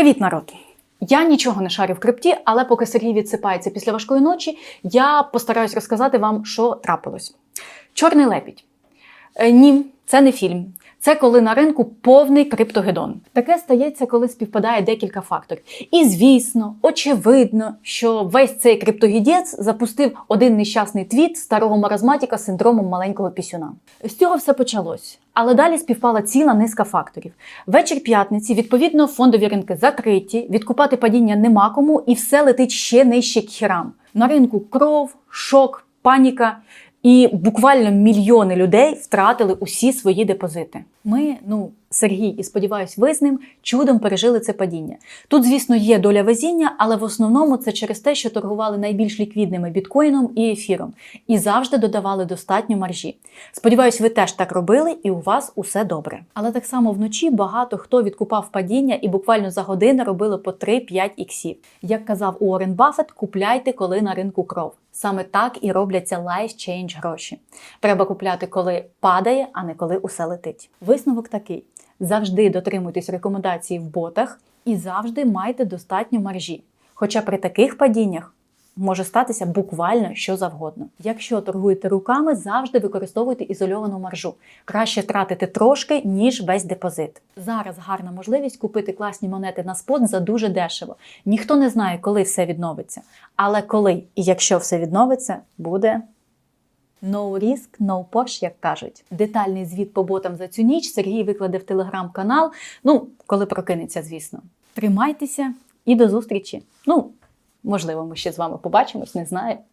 Привіт, народ! Я нічого не шарю в крипті, але поки Сергій відсипається після важкої ночі, я постараюсь розказати вам, що трапилось. Чорний лепідь. Е, ні, це не фільм. Це коли на ринку повний криптогедон. Таке стається, коли співпадає декілька факторів. І звісно, очевидно, що весь цей криптогідець запустив один нещасний твіт старого маразматіка з синдромом маленького пісюна. З цього все почалось. Але далі співпала ціла низка факторів. Вечір п'ятниці, відповідно, фондові ринки закриті, відкупати падіння нема кому, і все летить ще нижче к хірам. На ринку кров, шок, паніка. І буквально мільйони людей втратили усі свої депозити. Ми, ну Сергій, і сподіваюсь, ви з ним чудом пережили це падіння. Тут, звісно, є доля везіння, але в основному це через те, що торгували найбільш ліквідними біткоїном і ефіром, і завжди додавали достатньо маржі. Сподіваюсь, ви теж так робили, і у вас усе добре. Але так само вночі багато хто відкупав падіння і буквально за години робили по 3-5 іксів. Як казав Уоррен Баффет, купляйте, коли на ринку кров. Саме так і робляться life change гроші. Треба купляти, коли падає, а не коли усе летить. Висновок такий: завжди дотримуйтесь рекомендацій в ботах і завжди майте достатньо маржі. Хоча при таких падіннях може статися буквально що завгодно. Якщо торгуєте руками, завжди використовуйте ізольовану маржу. Краще тратити трошки, ніж весь депозит. Зараз гарна можливість купити класні монети на спот за дуже дешево. Ніхто не знає, коли все відновиться. Але коли і якщо все відновиться, буде. No risk, no Porsche, як кажуть. Детальний звіт по ботам за цю ніч Сергій викладе в телеграм-канал. Ну, коли прокинеться, звісно. Тримайтеся і до зустрічі. Ну, можливо, ми ще з вами побачимось, не знаю.